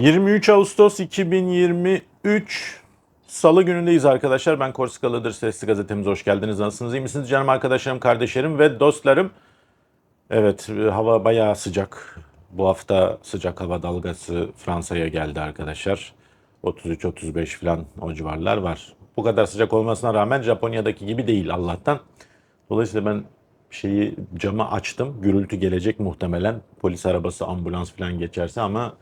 23 Ağustos 2023 Salı günündeyiz arkadaşlar. Ben Korsikalıdır Sesli Gazetemize hoş geldiniz. Nasılsınız? İyi misiniz canım arkadaşlarım, kardeşlerim ve dostlarım? Evet, e, hava bayağı sıcak. Bu hafta sıcak hava dalgası Fransa'ya geldi arkadaşlar. 33-35 falan o civarlar var. Bu kadar sıcak olmasına rağmen Japonya'daki gibi değil Allah'tan. Dolayısıyla ben şeyi camı açtım. Gürültü gelecek muhtemelen. Polis arabası, ambulans falan geçerse ama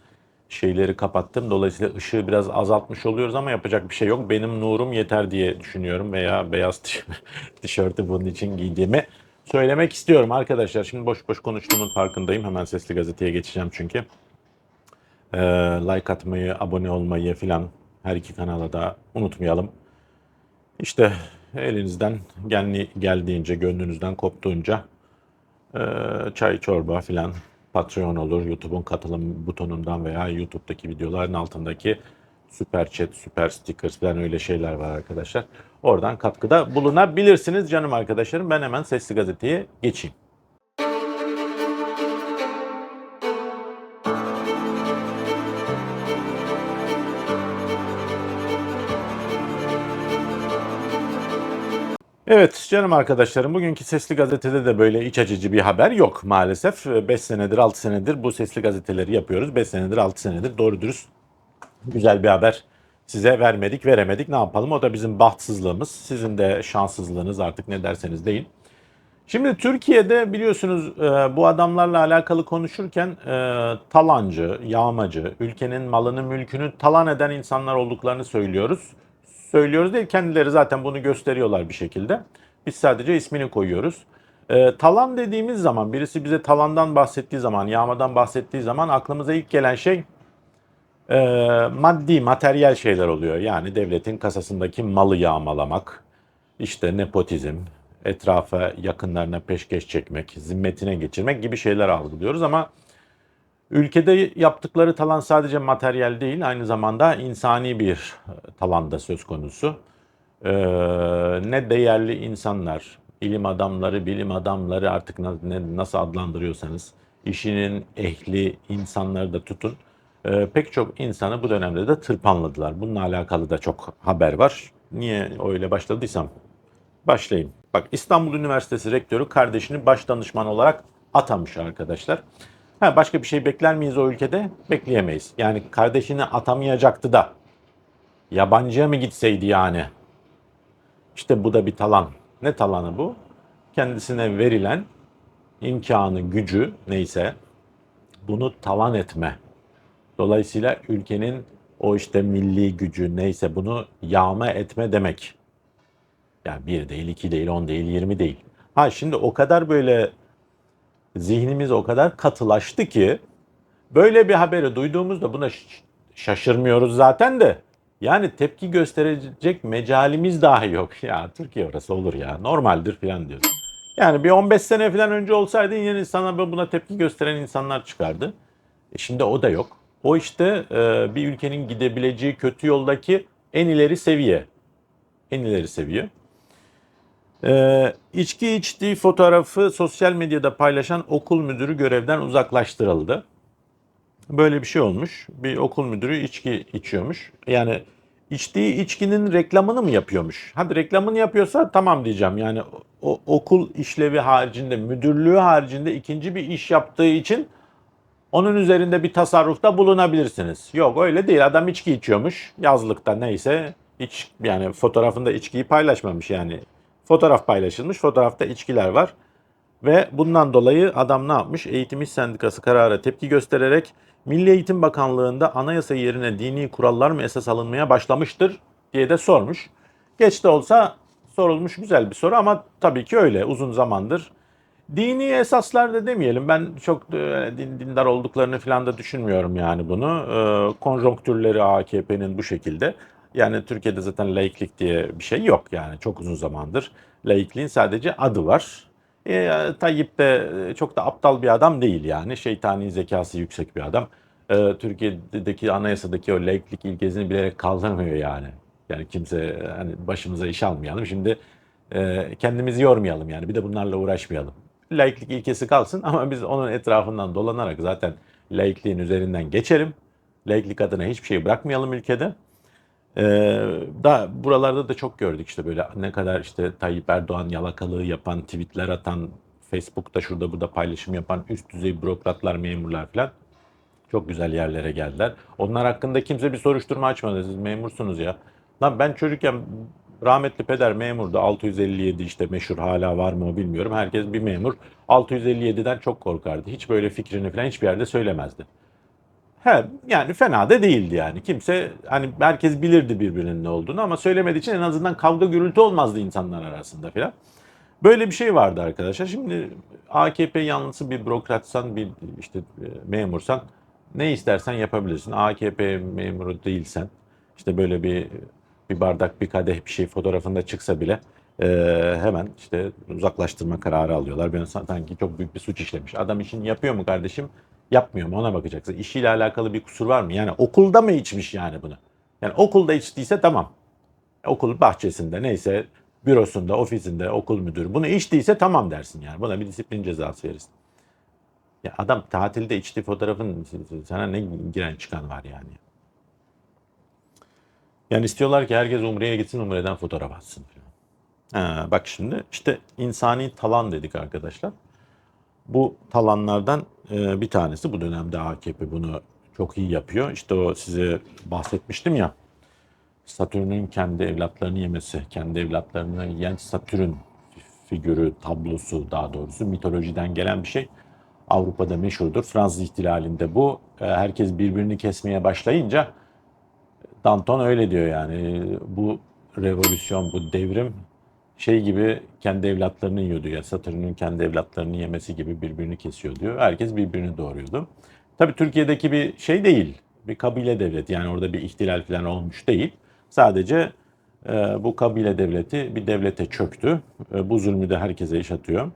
şeyleri kapattım. Dolayısıyla ışığı biraz azaltmış oluyoruz ama yapacak bir şey yok. Benim nurum yeter diye düşünüyorum veya beyaz tiş- tişörtü bunun için giydiğimi söylemek istiyorum arkadaşlar. Şimdi boş boş konuştuğumun farkındayım. Hemen sesli gazeteye geçeceğim çünkü. Ee, like atmayı, abone olmayı filan her iki kanala da unutmayalım. İşte elinizden geldi, geldiğince, gönlünüzden koptuğunca ee, çay çorba filan Patreon olur. YouTube'un katılım butonundan veya YouTube'daki videoların altındaki süper chat, süper stickers falan öyle şeyler var arkadaşlar. Oradan katkıda bulunabilirsiniz canım arkadaşlarım. Ben hemen sesli gazeteye geçeyim. Evet canım arkadaşlarım bugünkü Sesli Gazete'de de böyle iç açıcı bir haber yok maalesef. 5 senedir 6 senedir bu sesli gazeteleri yapıyoruz. 5 senedir 6 senedir doğru dürüst güzel bir haber size vermedik veremedik ne yapalım o da bizim bahtsızlığımız. Sizin de şanssızlığınız artık ne derseniz deyin. Şimdi Türkiye'de biliyorsunuz e, bu adamlarla alakalı konuşurken e, talancı, yağmacı, ülkenin malını mülkünü talan eden insanlar olduklarını söylüyoruz. Söylüyoruz değil kendileri zaten bunu gösteriyorlar bir şekilde. Biz sadece ismini koyuyoruz. E, talan dediğimiz zaman birisi bize talandan bahsettiği zaman, yağmadan bahsettiği zaman aklımıza ilk gelen şey e, maddi, materyal şeyler oluyor. Yani devletin kasasındaki malı yağmalamak, işte nepotizm, etrafa yakınlarına peşkeş çekmek, zimmetine geçirmek gibi şeyler algılıyoruz ama ülkede yaptıkları talan sadece materyal değil, aynı zamanda insani bir e, talan da söz konusu. Ee, ne değerli insanlar, ilim adamları, bilim adamları artık ne, nasıl adlandırıyorsanız, işinin ehli insanları da tutun. Ee, pek çok insanı bu dönemde de tırpanladılar. Bununla alakalı da çok haber var. Niye öyle başladıysam Başlayayım. Bak İstanbul Üniversitesi rektörü kardeşini baş danışman olarak atamış arkadaşlar. Ha, başka bir şey bekler miyiz o ülkede? Bekleyemeyiz. Yani kardeşini atamayacaktı da. Yabancıya mı gitseydi yani? İşte bu da bir talan. Ne talanı bu? Kendisine verilen imkanı, gücü neyse bunu talan etme. Dolayısıyla ülkenin o işte milli gücü neyse bunu yağma etme demek. Yani bir değil, iki değil, on değil, yirmi değil. Ha şimdi o kadar böyle zihnimiz o kadar katılaştı ki böyle bir haberi duyduğumuzda buna şaşırmıyoruz zaten de. Yani tepki gösterecek mecalimiz dahi yok. Ya Türkiye orası olur ya normaldir falan diyoruz. Yani bir 15 sene falan önce olsaydı yine insanlar buna tepki gösteren insanlar çıkardı. E şimdi o da yok. O işte e, bir ülkenin gidebileceği kötü yoldaki en ileri seviye. En ileri seviye. Ee, içki içtiği fotoğrafı sosyal medyada paylaşan okul müdürü görevden uzaklaştırıldı. Böyle bir şey olmuş. Bir okul müdürü içki içiyormuş. Yani içtiği içkinin reklamını mı yapıyormuş? Hadi reklamını yapıyorsa tamam diyeceğim. Yani o, okul işlevi haricinde, müdürlüğü haricinde ikinci bir iş yaptığı için onun üzerinde bir tasarrufta bulunabilirsiniz. Yok öyle değil. Adam içki içiyormuş. Yazlıkta neyse iç yani fotoğrafında içkiyi paylaşmamış yani. Fotoğraf paylaşılmış. Fotoğrafta içkiler var. Ve bundan dolayı adam ne yapmış? Eğitim İş Sendikası karara tepki göstererek Milli Eğitim Bakanlığı'nda anayasa yerine dini kurallar mı esas alınmaya başlamıştır diye de sormuş. Geç de olsa sorulmuş güzel bir soru ama tabii ki öyle uzun zamandır. Dini esaslar da demeyelim. Ben çok e, din, dindar olduklarını falan da düşünmüyorum yani bunu. E, konjonktürleri AKP'nin bu şekilde. Yani Türkiye'de zaten laiklik diye bir şey yok yani çok uzun zamandır. Laikliğin sadece adı var. E, Tayyip de e, çok da aptal bir adam değil yani. Şeytani zekası yüksek bir adam. E, Türkiye'deki anayasadaki o laiklik ilkesini bilerek kaldırmıyor yani. Yani kimse hani başımıza iş almayalım. Şimdi e, kendimizi yormayalım yani. Bir de bunlarla uğraşmayalım. Laiklik ilkesi kalsın ama biz onun etrafından dolanarak zaten laikliğin üzerinden geçelim. Laiklik adına hiçbir şey bırakmayalım ülkede. Ee, da buralarda da çok gördük işte böyle ne kadar işte Tayyip Erdoğan yalakalığı yapan, tweetler atan, Facebook'ta şurada burada paylaşım yapan üst düzey bürokratlar, memurlar falan çok güzel yerlere geldiler. Onlar hakkında kimse bir soruşturma açmadı. Siz memursunuz ya. Lan ben çocukken rahmetli peder memurdu. 657 işte meşhur hala var mı bilmiyorum. Herkes bir memur. 657'den çok korkardı. Hiç böyle fikrini falan hiçbir yerde söylemezdi. He, yani fena da değildi yani. Kimse hani herkes bilirdi birbirinin ne olduğunu ama söylemediği için en azından kavga gürültü olmazdı insanlar arasında falan. Böyle bir şey vardı arkadaşlar. Şimdi AKP yanlısı bir bürokratsan, bir işte e, memursan ne istersen yapabilirsin. AKP memuru değilsen işte böyle bir bir bardak bir kadeh bir şey fotoğrafında çıksa bile e, hemen işte uzaklaştırma kararı alıyorlar. Ben sanki çok büyük bir suç işlemiş. Adam işini yapıyor mu kardeşim? Yapmıyor mu? Ona bakacaksın. İşiyle alakalı bir kusur var mı? Yani okulda mı içmiş yani bunu? Yani okulda içtiyse tamam. Okul bahçesinde neyse bürosunda, ofisinde, okul müdürü bunu içtiyse tamam dersin yani. Buna bir disiplin cezası verirsin. Ya adam tatilde içtiği fotoğrafın sana ne giren çıkan var yani. Yani istiyorlar ki herkes Umre'ye gitsin Umre'den fotoğraf atsın. Ha, bak şimdi işte insani talan dedik arkadaşlar. Bu talanlardan e, bir tanesi bu dönemde AKP bunu çok iyi yapıyor. İşte o size bahsetmiştim ya. Satürn'ün kendi evlatlarını yemesi, kendi evlatlarını yiyen Satürn figürü, tablosu daha doğrusu mitolojiden gelen bir şey. Avrupa'da meşhurdur. Fransız ihtilalinde bu. E, Herkes birbirini kesmeye başlayınca Danton öyle diyor yani. Bu revolüsyon, bu devrim şey gibi kendi evlatlarını yiyordu. Yani Satürn'ün kendi evlatlarını yemesi gibi birbirini kesiyor diyor. Herkes birbirini doğuruyordu. Tabii Türkiye'deki bir şey değil. Bir kabile devleti yani orada bir ihtilal falan olmuş değil. Sadece e, bu kabile devleti bir devlete çöktü. E, bu zulmü de herkese yaşatıyor.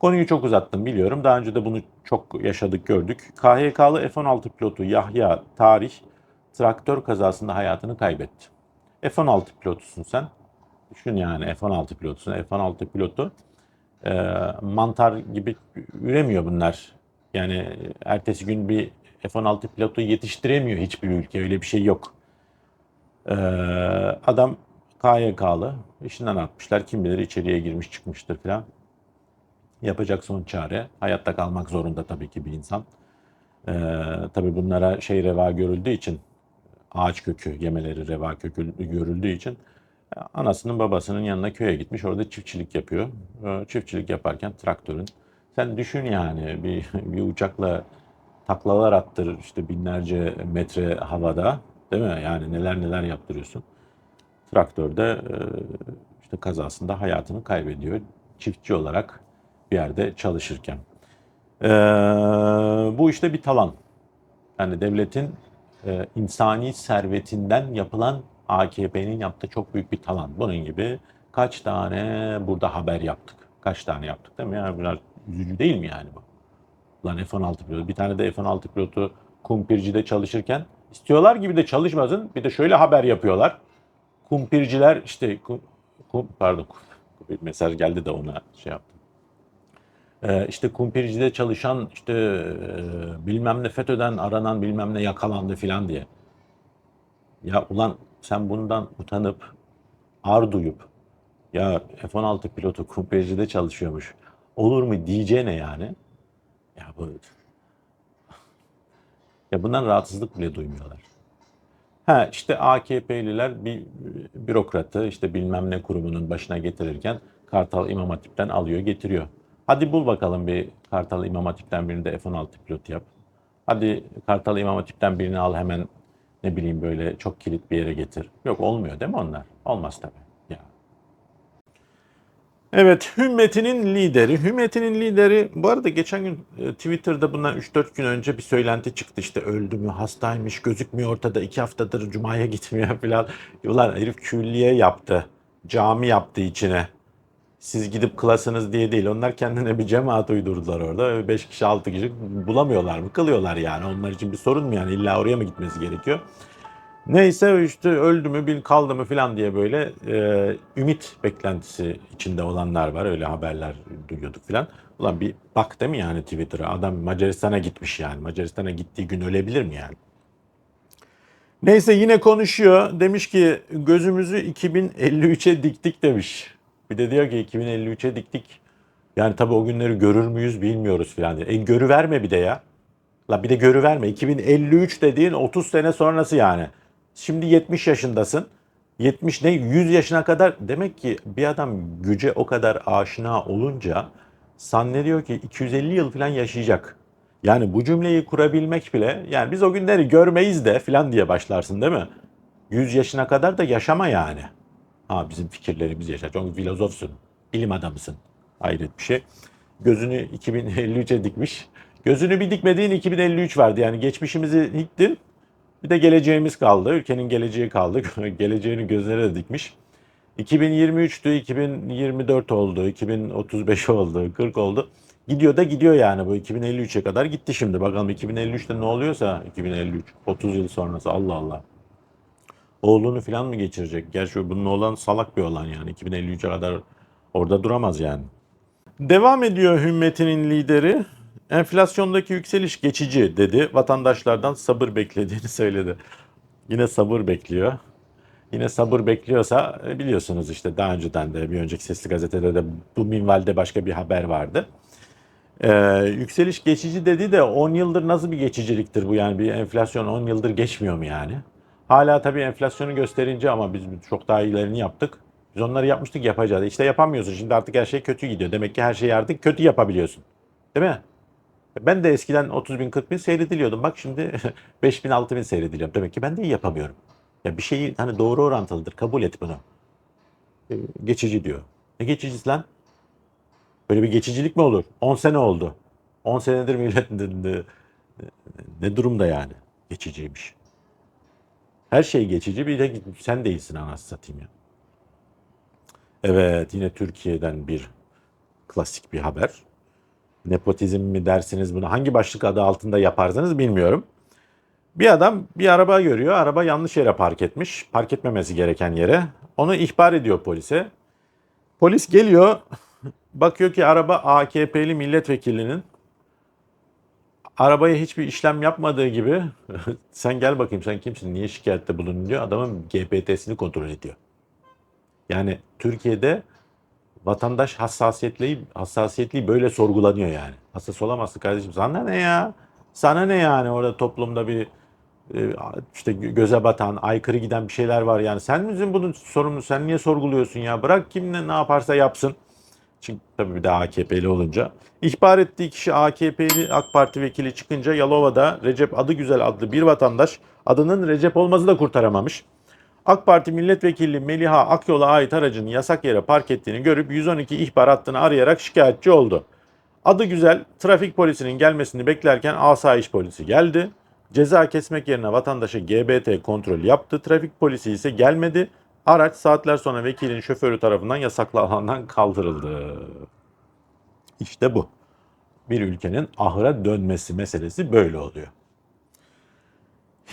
Konuyu çok uzattım biliyorum. Daha önce de bunu çok yaşadık gördük. KHK'lı F-16 pilotu Yahya Tarih traktör kazasında hayatını kaybetti. F-16 pilotusun sen. Düşün yani F-16 pilotusun. F-16 pilotu e, mantar gibi üremiyor bunlar. Yani ertesi gün bir F-16 pilotu yetiştiremiyor hiçbir ülke. Öyle bir şey yok. E, adam KYK'lı. işinden atmışlar. Kim bilir içeriye girmiş çıkmıştır falan. Yapacak son çare. Hayatta kalmak zorunda tabii ki bir insan. E, tabii bunlara şey reva görüldüğü için ağaç kökü yemeleri reva kökü görüldüğü için anasının babasının yanına köye gitmiş orada çiftçilik yapıyor. Ee, Çiftçilik yaparken traktörün sen düşün yani bir, bir uçakla taklalar attır işte binlerce metre havada değil mi? Yani neler neler yaptırıyorsun. Traktörde e, işte kazasında hayatını kaybediyor çiftçi olarak bir yerde çalışırken. Ee, bu işte bir talan. Yani devletin e, insani servetinden yapılan AKP'nin yaptığı çok büyük bir talan. Bunun gibi kaç tane burada haber yaptık. Kaç tane yaptık değil mi? Yani biraz üzücü değil mi yani bu? Lan F-16 pilotu. Bir tane de F-16 pilotu kumpircide çalışırken istiyorlar gibi de çalışmasın. Bir de şöyle haber yapıyorlar. Kumpirciler işte kum, kum, pardon bir mesaj geldi de ona şey yaptım. Ee, işte kumpircide çalışan işte e, bilmem ne FETÖ'den aranan bilmem ne yakalandı filan diye. Ya ulan sen bundan utanıp ar duyup ya F-16 pilotu kumpircide çalışıyormuş. Olur mu diyeceğine yani. Ya bu ya bundan rahatsızlık bile duymuyorlar. Ha işte AKP'liler bir bürokratı işte bilmem ne kurumunun başına getirirken Kartal İmam Hatip'ten alıyor getiriyor. Hadi bul bakalım bir Kartal İmam Hatip'ten birini de F-16 pilot yap. Hadi Kartal İmam Hatip'ten birini al hemen ne bileyim böyle çok kilit bir yere getir. Yok olmuyor değil mi onlar? Olmaz tabii. Ya. Evet, Hümmetinin lideri. Hümmetinin lideri, bu arada geçen gün e, Twitter'da bundan 3-4 gün önce bir söylenti çıktı. İşte öldü mü, hastaymış, gözükmüyor ortada, iki haftadır Cuma'ya gitmiyor falan. Ulan herif külliye yaptı, cami yaptı içine. Siz gidip kılasınız diye değil. Onlar kendine bir cemaat uydurdular orada. 5 kişi 6 kişi bulamıyorlar mı? Kılıyorlar yani. Onlar için bir sorun mu yani? İlla oraya mı gitmesi gerekiyor? Neyse işte öldü mü bil kaldı mı falan diye böyle e, ümit beklentisi içinde olanlar var. Öyle haberler duyuyorduk falan. Ulan bir bak değil mi yani Twitter'a? Adam Macaristan'a gitmiş yani. Macaristan'a gittiği gün ölebilir mi yani? Neyse yine konuşuyor. Demiş ki gözümüzü 2053'e diktik demiş. Bir de diyor ki 2053'e diktik. Yani tabii o günleri görür müyüz bilmiyoruz filan diye. E görüverme bir de ya. La bir de görüverme. 2053 dediğin 30 sene sonrası yani. Şimdi 70 yaşındasın. 70 ne 100 yaşına kadar demek ki bir adam güce o kadar aşina olunca zannediyor ki 250 yıl falan yaşayacak. Yani bu cümleyi kurabilmek bile yani biz o günleri görmeyiz de falan diye başlarsın değil mi? 100 yaşına kadar da yaşama yani. Ha bizim fikirlerimiz yaşar. Çünkü filozofsun, bilim adamısın. Hayret bir şey. Gözünü 2053'e dikmiş. Gözünü bir dikmediğin 2053 vardı. Yani geçmişimizi diktin. Bir de geleceğimiz kaldı. Ülkenin geleceği kaldı. Geleceğini gözlere de dikmiş. 2023'tü, 2024 oldu, 2035 oldu, 40 oldu. Gidiyor da gidiyor yani bu 2053'e kadar gitti şimdi. Bakalım 2053'te ne oluyorsa 2053, 30 yıl sonrası Allah Allah. Oğlunu falan mı geçirecek? Gerçi bunun oğlan salak bir olan yani. 2053'e kadar orada duramaz yani. Devam ediyor hümmetinin lideri. Enflasyondaki yükseliş geçici dedi. Vatandaşlardan sabır beklediğini söyledi. Yine sabır bekliyor. Yine sabır bekliyorsa e, biliyorsunuz işte daha önceden de bir önceki Sesli Gazete'de de bu minvalde başka bir haber vardı. Ee, yükseliş geçici dedi de 10 yıldır nasıl bir geçiciliktir bu yani bir enflasyon 10 yıldır geçmiyor mu yani? Hala tabii enflasyonu gösterince ama biz çok daha iyilerini yaptık. Biz onları yapmıştık yapacağız. İşte yapamıyorsun. Şimdi artık her şey kötü gidiyor. Demek ki her şeyi artık kötü yapabiliyorsun. Değil mi? Ben de eskiden 30 bin 40 bin seyrediliyordum. Bak şimdi 5 bin 6 bin seyrediliyorum. Demek ki ben de iyi yapamıyorum. Ya bir şeyi hani doğru orantılıdır. Kabul et bunu. Ee, Geçici diyor. Ne geçicisi lan? Böyle bir geçicilik mi olur? 10 sene oldu. 10 senedir millet ne durumda yani? Geçiciymiş. Her şey geçici. Bir de sen değilsin anasını satayım ya. Evet yine Türkiye'den bir klasik bir haber. Nepotizm mi dersiniz bunu? Hangi başlık adı altında yaparsanız bilmiyorum. Bir adam bir araba görüyor. Araba yanlış yere park etmiş. Park etmemesi gereken yere. Onu ihbar ediyor polise. Polis geliyor. Bakıyor ki araba AKP'li milletvekilinin arabaya hiçbir işlem yapmadığı gibi sen gel bakayım sen kimsin niye şikayette bulundun diyor. Adamın GBT'sini kontrol ediyor. Yani Türkiye'de vatandaş hassasiyetliği, hassasiyetliği böyle sorgulanıyor yani. Hassas olamazsın kardeşim. Sana ne ya? Sana ne yani orada toplumda bir e, işte göze batan, aykırı giden bir şeyler var yani. Sen misin bunun sorumlusu? Sen niye sorguluyorsun ya? Bırak kim ne, ne yaparsa yapsın. Çünkü tabii bir de AKP'li olunca. İhbar ettiği kişi AKP'li AK Parti vekili çıkınca Yalova'da Recep adı güzel adlı bir vatandaş adının Recep olması da kurtaramamış. AK Parti milletvekili Meliha Akyol'a ait aracın yasak yere park ettiğini görüp 112 ihbar hattını arayarak şikayetçi oldu. Adı güzel trafik polisinin gelmesini beklerken asayiş polisi geldi. Ceza kesmek yerine vatandaşa GBT kontrol yaptı. Trafik polisi ise gelmedi. Araç saatler sonra vekilin şoförü tarafından yasaklı alandan kaldırıldı. İşte bu. Bir ülkenin ahıra dönmesi meselesi böyle oluyor.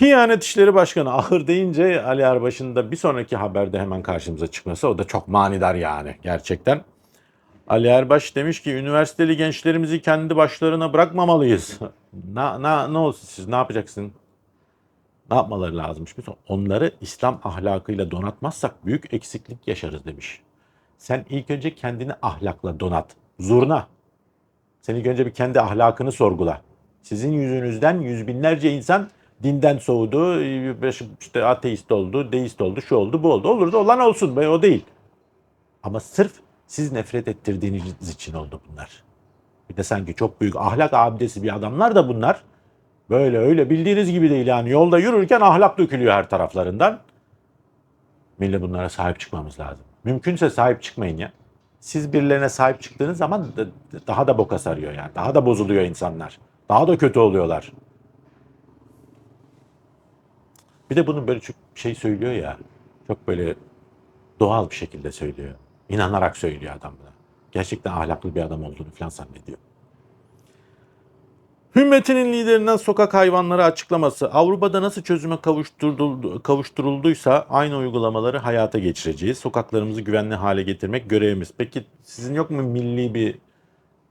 Hiyanet İşleri Başkanı ahır deyince Ali Erbaş'ın da bir sonraki haberde hemen karşımıza çıkması o da çok manidar yani gerçekten. Ali Erbaş demiş ki üniversiteli gençlerimizi kendi başlarına bırakmamalıyız. Na, na, ne olsun siz ne yapacaksın? Ne yapmaları lazımmış? Biz onları İslam ahlakıyla donatmazsak büyük eksiklik yaşarız demiş. Sen ilk önce kendini ahlakla donat. Zurna. Sen ilk önce bir kendi ahlakını sorgula. Sizin yüzünüzden yüz binlerce insan dinden soğudu, işte ateist oldu, deist oldu, şu oldu, bu oldu. Olur da olan olsun, ben o değil. Ama sırf siz nefret ettirdiğiniz için oldu bunlar. Bir de sanki çok büyük ahlak abidesi bir adamlar da bunlar. Böyle öyle bildiğiniz gibi değil yani. Yolda yürürken ahlak dökülüyor her taraflarından. Millet bunlara sahip çıkmamız lazım. Mümkünse sahip çıkmayın ya. Siz birilerine sahip çıktığınız zaman da- daha da boka sarıyor yani. Daha da bozuluyor insanlar. Daha da kötü oluyorlar. Bir de bunu böyle çok şey söylüyor ya. Çok böyle doğal bir şekilde söylüyor. İnanarak söylüyor adam buna. Gerçekten ahlaklı bir adam olduğunu falan zannediyor. Hümmetinin liderinden sokak hayvanları açıklaması. Avrupa'da nasıl çözüme kavuşturuldu, kavuşturulduysa aynı uygulamaları hayata geçireceğiz. Sokaklarımızı güvenli hale getirmek görevimiz. Peki sizin yok mu milli bir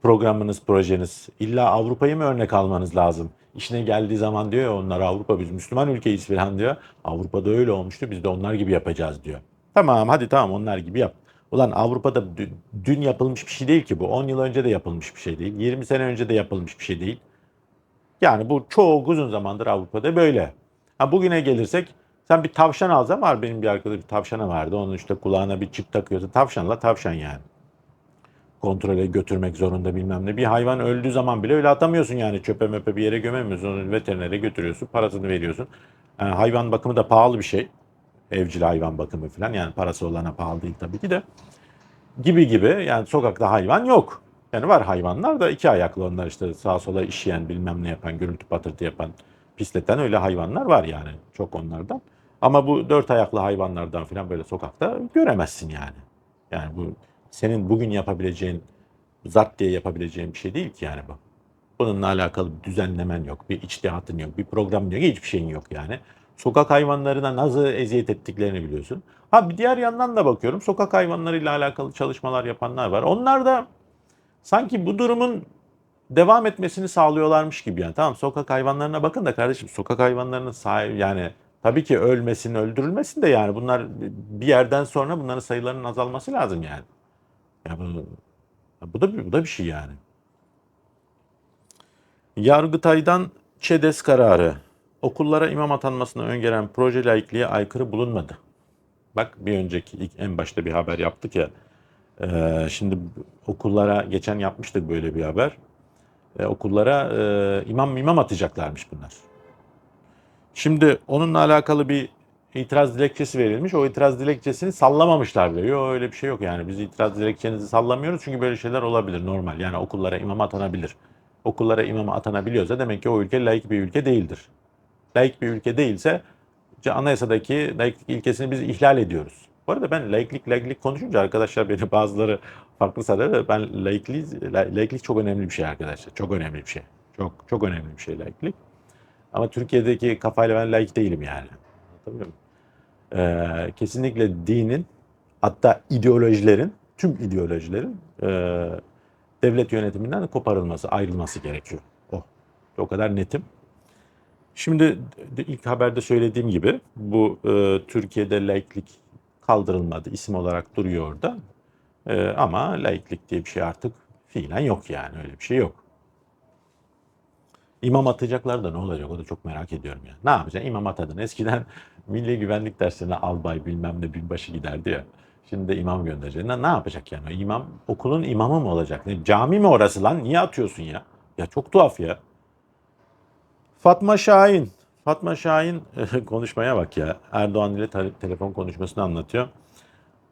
programınız, projeniz. İlla Avrupa'yı mı örnek almanız lazım? İşine geldiği zaman diyor ya onlar Avrupa biz Müslüman ülkeyiz falan diyor. Avrupa'da öyle olmuştu biz de onlar gibi yapacağız diyor. Tamam hadi tamam onlar gibi yap. Ulan Avrupa'da dü- dün yapılmış bir şey değil ki bu. 10 yıl önce de yapılmış bir şey değil. 20 sene önce de yapılmış bir şey değil. Yani bu çok uzun zamandır Avrupa'da böyle. Ha bugüne gelirsek sen bir tavşan alsan var benim bir arkadaşım bir tavşanı vardı. Onun işte kulağına bir çip takıyorsun. Tavşanla tavşan yani. Kontrole götürmek zorunda bilmem ne. Bir hayvan öldüğü zaman bile öyle atamıyorsun yani çöpe möpe bir yere gömemiyorsun. Onu veterinere götürüyorsun. Parasını veriyorsun. Yani hayvan bakımı da pahalı bir şey. Evcil hayvan bakımı falan. Yani parası olana pahalı değil tabii ki de. Gibi gibi yani sokakta hayvan yok. Yani var hayvanlar da iki ayaklı onlar işte sağa sola işeyen bilmem ne yapan, gürültü patırtı yapan, pisleten öyle hayvanlar var yani çok onlardan. Ama bu dört ayaklı hayvanlardan falan böyle sokakta göremezsin yani. Yani bu senin bugün yapabileceğin, zart diye yapabileceğin bir şey değil ki yani bu. Bununla alakalı bir düzenlemen yok, bir içtihatın yok, bir program yok, hiçbir şeyin yok yani. Sokak hayvanlarına nasıl eziyet ettiklerini biliyorsun. Ha bir diğer yandan da bakıyorum sokak hayvanlarıyla alakalı çalışmalar yapanlar var. Onlar da sanki bu durumun devam etmesini sağlıyorlarmış gibi yani. Tamam sokak hayvanlarına bakın da kardeşim sokak hayvanlarının sahibi yani tabii ki ölmesin, öldürülmesin de yani bunlar bir yerden sonra bunların sayılarının azalması lazım yani. Ya bu, bu da bu da bir şey yani. Yargıtay'dan ÇEDES kararı. Okullara imam atanmasını öngören proje laikliğe aykırı bulunmadı. Bak bir önceki ilk en başta bir haber yaptık ya. Ee, şimdi okullara geçen yapmıştık böyle bir haber. Ee, okullara e, imam imam atacaklarmış bunlar. Şimdi onunla alakalı bir itiraz dilekçesi verilmiş. O itiraz dilekçesini sallamamışlar bile. Yok öyle bir şey yok yani. Biz itiraz dilekçenizi sallamıyoruz çünkü böyle şeyler olabilir normal. Yani okullara imam atanabilir. Okullara imam atanabiliyorsa demek ki o ülke laik bir ülke değildir. Laik bir ülke değilse anayasadaki laiklik ilkesini biz ihlal ediyoruz. Bu arada ben laiklik laiklik konuşunca arkadaşlar beni bazıları farklı sanır da ben laiklik, laiklik çok önemli bir şey arkadaşlar. Çok önemli bir şey. Çok çok önemli bir şey laiklik. Ama Türkiye'deki kafayla ben laik değilim yani. Anlatabiliyor muyum? Ee, kesinlikle dinin hatta ideolojilerin, tüm ideolojilerin e, devlet yönetiminden koparılması, ayrılması gerekiyor. O. O kadar netim. Şimdi ilk haberde söylediğim gibi bu e, Türkiye'de laiklik kaldırılmadı. isim olarak duruyor orada. E, ama laiklik diye bir şey artık fiilen yok yani öyle bir şey yok. İmam atacaklar da ne olacak o da çok merak ediyorum ya. Ne yapacaksın? İmam atadın. Eskiden milli güvenlik derslerine albay bilmem ne binbaşı giderdi ya. Şimdi de imam gönderecek. Ne, yapacak yani? İmam okulun imamı mı olacak? Ne, cami mi orası lan? Niye atıyorsun ya? Ya çok tuhaf ya. Fatma Şahin. Fatma Şahin konuşmaya bak ya. Erdoğan ile te- telefon konuşmasını anlatıyor.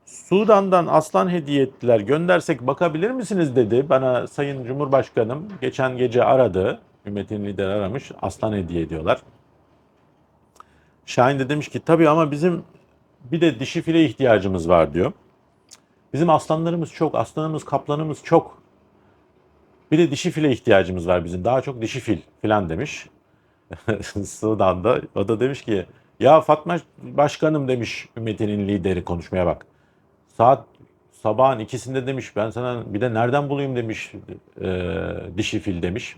Sudan'dan aslan hediye ettiler. Göndersek bakabilir misiniz dedi. Bana Sayın Cumhurbaşkanım geçen gece aradı. Hükümetin lideri aramış. Aslan hediye ediyorlar. Şahin de demiş ki tabii ama bizim bir de dişi file ihtiyacımız var diyor. Bizim aslanlarımız çok, aslanımız, kaplanımız çok. Bir de dişi file ihtiyacımız var bizim. Daha çok dişi fil falan demiş. Sudan'da. O da demiş ki ya Fatma Başkanım demiş ümmetinin lideri konuşmaya bak. Saat sabahın ikisinde demiş ben sana bir de nereden bulayım demiş e, dişi fil demiş.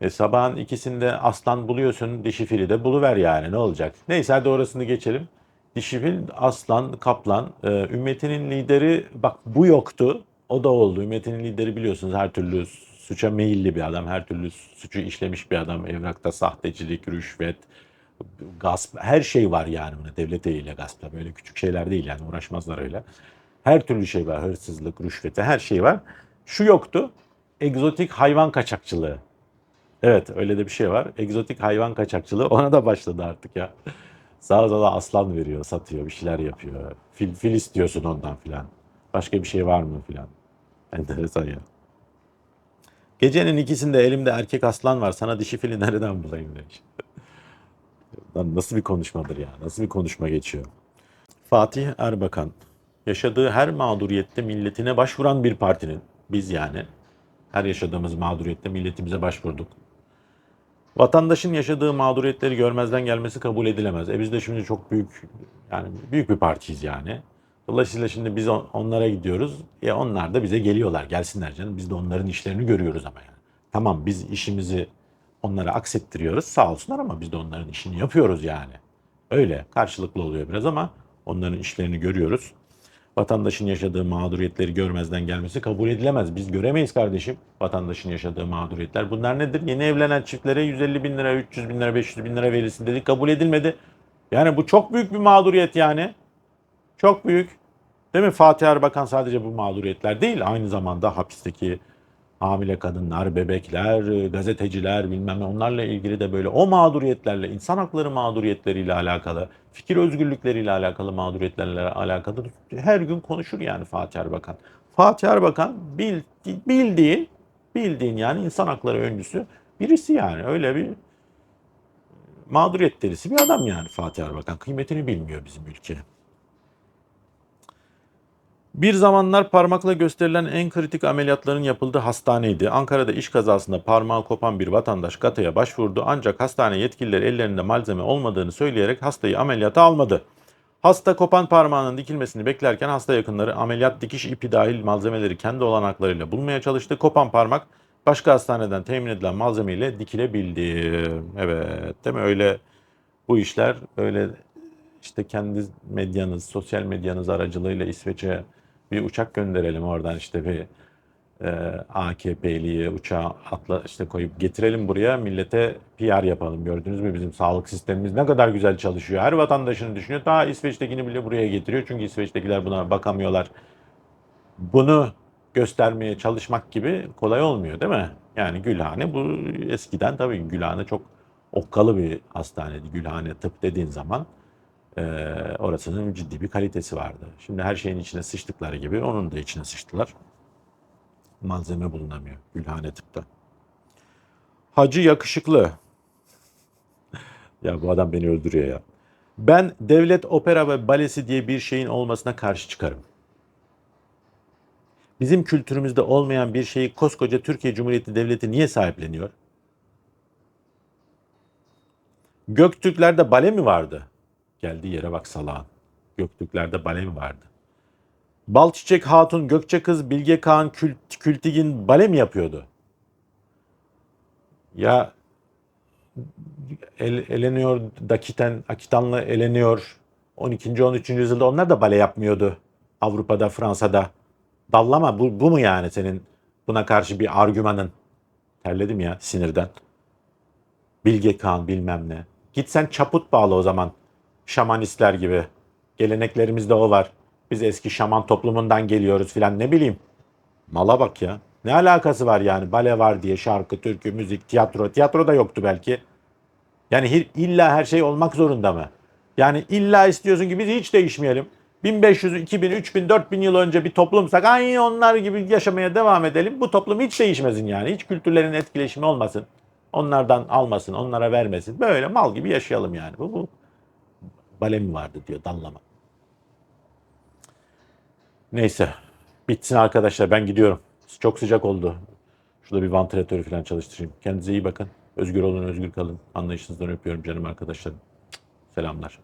E, sabahın ikisinde aslan buluyorsun dişi fili de buluver yani ne olacak. Neyse hadi orasını geçelim. Dişi fil, aslan, kaplan, e, ümmetinin lideri bak bu yoktu. O da oldu. Ümmetinin lideri biliyorsunuz her türlü suça meyilli bir adam. Her türlü suçu işlemiş bir adam. Evrakta sahtecilik, rüşvet, gasp her şey var yani buna. Devlet eliyle gaspla böyle küçük şeyler değil yani uğraşmazlar öyle. Her türlü şey var. Hırsızlık, rüşveti her şey var. Şu yoktu. Egzotik hayvan kaçakçılığı. Evet öyle de bir şey var. Egzotik hayvan kaçakçılığı ona da başladı artık ya. Sağa sola aslan veriyor, satıyor, bir şeyler yapıyor. Fil, fil istiyorsun ondan filan. Başka bir şey var mı filan. Enteresan ya. Gecenin ikisinde elimde erkek aslan var. Sana dişi fili nereden bulayım demiş. Lan nasıl bir konuşmadır ya? Nasıl bir konuşma geçiyor? Fatih Erbakan. Yaşadığı her mağduriyette milletine başvuran bir partinin, biz yani, her yaşadığımız mağduriyette milletimize başvurduk. Vatandaşın yaşadığı mağduriyetleri görmezden gelmesi kabul edilemez. E biz de şimdi çok büyük, yani büyük bir partiyiz yani. Dolayısıyla şimdi biz on- onlara gidiyoruz. E onlar da bize geliyorlar. Gelsinler canım. Biz de onların işlerini görüyoruz ama yani. Tamam biz işimizi onlara aksettiriyoruz. Sağ olsunlar ama biz de onların işini yapıyoruz yani. Öyle karşılıklı oluyor biraz ama onların işlerini görüyoruz. Vatandaşın yaşadığı mağduriyetleri görmezden gelmesi kabul edilemez. Biz göremeyiz kardeşim vatandaşın yaşadığı mağduriyetler. Bunlar nedir? Yeni evlenen çiftlere 150 bin lira, 300 bin lira, 500 bin lira verilsin dedik kabul edilmedi. Yani bu çok büyük bir mağduriyet yani. Çok büyük. Değil mi? Fatih Erbakan sadece bu mağduriyetler değil. Aynı zamanda hapisteki hamile kadınlar, bebekler, gazeteciler bilmem ne onlarla ilgili de böyle o mağduriyetlerle, insan hakları mağduriyetleriyle alakalı, fikir özgürlükleriyle alakalı mağduriyetlerle alakalı her gün konuşur yani Fatih Erbakan. Fatih Erbakan bil, bildiğin, bildiğin yani insan hakları öncüsü birisi yani öyle bir mağduriyet delisi bir adam yani Fatih Erbakan. Kıymetini bilmiyor bizim ülke. Bir zamanlar parmakla gösterilen en kritik ameliyatların yapıldığı hastaneydi. Ankara'da iş kazasında parmağı kopan bir vatandaş GATA'ya başvurdu ancak hastane yetkilileri ellerinde malzeme olmadığını söyleyerek hastayı ameliyata almadı. Hasta kopan parmağının dikilmesini beklerken hasta yakınları ameliyat dikiş ipi dahil malzemeleri kendi olanaklarıyla bulmaya çalıştı. Kopan parmak başka hastaneden temin edilen malzemeyle dikilebildi. Evet değil mi öyle bu işler öyle işte kendi medyanız, sosyal medyanız aracılığıyla İsveç'e bir uçak gönderelim oradan işte bir e, AKP'liyi uçağa atla işte koyup getirelim buraya millete PR yapalım. Gördünüz mü bizim sağlık sistemimiz ne kadar güzel çalışıyor. Her vatandaşını düşünüyor. Daha İsveç'tekini bile buraya getiriyor. Çünkü İsveç'tekiler buna bakamıyorlar. Bunu göstermeye çalışmak gibi kolay olmuyor değil mi? Yani Gülhane bu eskiden tabii Gülhane çok okkalı bir hastaneydi. Gülhane tıp dediğin zaman e, orasının ciddi bir kalitesi vardı. Şimdi her şeyin içine sıçtıkları gibi onun da içine sıçtılar. Malzeme bulunamıyor Gülhane tıpta. Hacı yakışıklı. ya bu adam beni öldürüyor ya. Ben devlet opera ve balesi diye bir şeyin olmasına karşı çıkarım. Bizim kültürümüzde olmayan bir şeyi koskoca Türkiye Cumhuriyeti Devleti niye sahipleniyor? Göktürklerde bale mi vardı? Geldiği yere bak salağın. Göktürklerde bale mi vardı? Balçiçek Hatun, Gökçe Kız, Bilge Kağan, Kült, Kültigin bale mi yapıyordu? Ya El, eleniyor, Dakiten, Akitan'la eleniyor. 12. 13. yüzyılda onlar da bale yapmıyordu. Avrupa'da, Fransa'da. Dallama bu, bu mu yani senin buna karşı bir argümanın? Terledim ya sinirden. Bilge Kağan bilmem ne. Git sen çaput bağla o zaman. Şamanistler gibi. Geleneklerimizde o var. Biz eski şaman toplumundan geliyoruz filan ne bileyim. Mala bak ya. Ne alakası var yani bale var diye şarkı, türkü, müzik, tiyatro. Tiyatro da yoktu belki. Yani illa her şey olmak zorunda mı? Yani illa istiyorsun ki biz hiç değişmeyelim. 1500, 2000, 3000, 4000 yıl önce bir toplumsak aynı onlar gibi yaşamaya devam edelim. Bu toplum hiç değişmesin yani. Hiç kültürlerin etkileşimi olmasın. Onlardan almasın, onlara vermesin. Böyle mal gibi yaşayalım yani. Bu, bu bale mi vardı diyor dallama. Neyse. Bitsin arkadaşlar ben gidiyorum. Çok sıcak oldu. Şurada bir vantilatörü falan çalıştırayım. Kendinize iyi bakın. Özgür olun, özgür kalın. Anlayışınızdan öpüyorum canım arkadaşlarım. Selamlar.